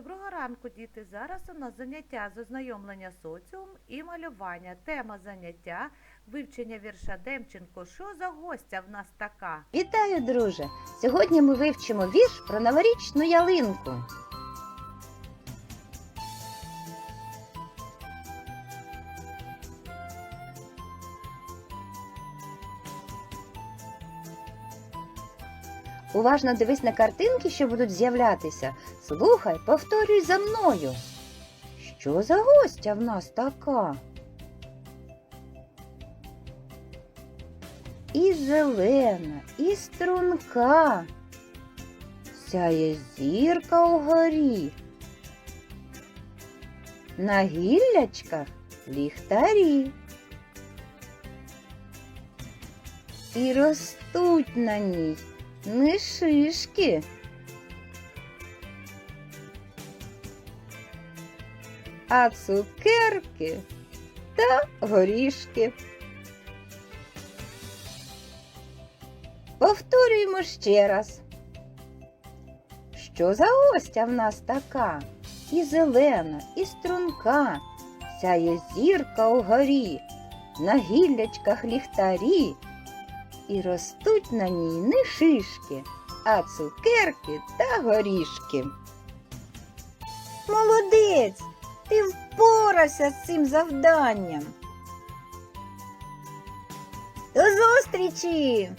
Доброго ранку, діти! Зараз у нас заняття з ознайомлення соціум і малювання. Тема заняття вивчення вірша Демченко. Що за гостя в нас така? Вітаю, друже! Сьогодні ми вивчимо вірш про новорічну ялинку. Уважно дивись на картинки, що будуть з'являтися. Слухай, повторюй за мною. Що за гостя в нас така? І зелена, і струнка. Сяє зірка угорі. На гіллячках ліхтарі. І ростуть на ній не шишки. А цукерки та горішки. Повторюємо ще раз. Що за гостя в нас така? І зелена, і струнка, сяє зірка угорі, на гіллячках ліхтарі, і ростуть на ній не шишки, а цукерки та горішки. Молодець! Ти впорався з цим завданням. До зустрічі!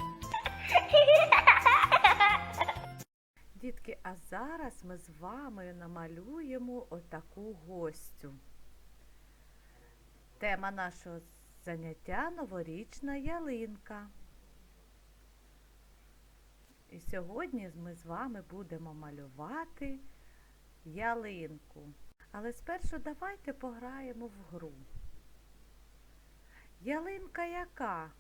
Дітки, а зараз ми з вами намалюємо отаку гостю. Тема нашого заняття новорічна ялинка. І сьогодні ми з вами будемо малювати ялинку. Але спершу давайте пограємо в гру. Ялинка яка?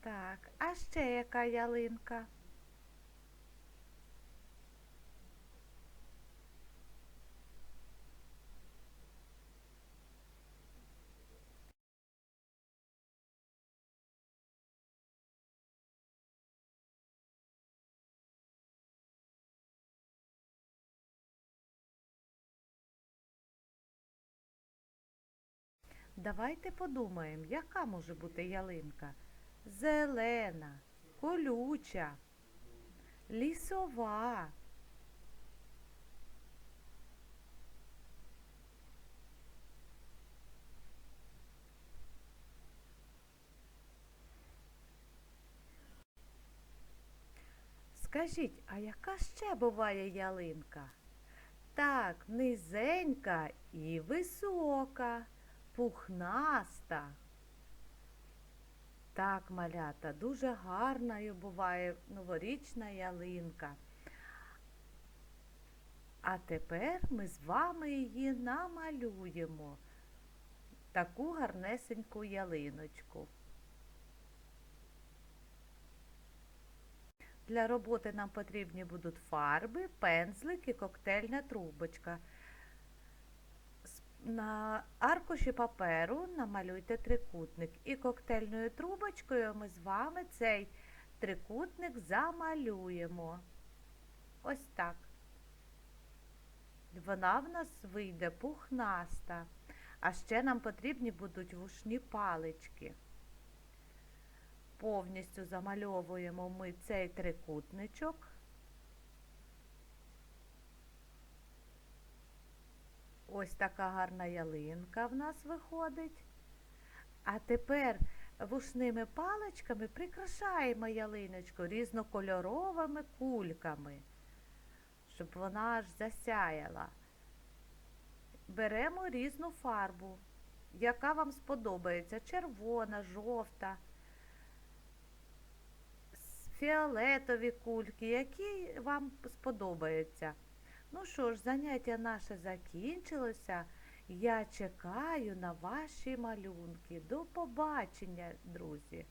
Так, а ще яка ялинка? Давайте подумаємо, яка може бути ялинка? Зелена, колюча, лісова. Скажіть, а яка ще буває ялинка? Так, низенька і висока, пухнаста. Так, малята, дуже гарною буває новорічна ялинка. А тепер ми з вами її намалюємо. Таку гарнесеньку ялиночку. Для роботи нам потрібні будуть фарби, пензлик і коктейльна трубочка. На аркуші паперу намалюйте трикутник і коктейльною трубочкою ми з вами цей трикутник замалюємо. Ось так. Вона в нас вийде пухнаста. А ще нам потрібні будуть вушні палички. Повністю замальовуємо ми цей трикутничок. Ось така гарна ялинка в нас виходить. А тепер вушними паличками прикрашаємо ялиночку різнокольоровими кульками, щоб вона аж засяяла. Беремо різну фарбу, яка вам сподобається: червона, жовта, фіолетові кульки, які вам сподобаються. Ну що ж, заняття наше закінчилося. Я чекаю на ваші малюнки. До побачення, друзі!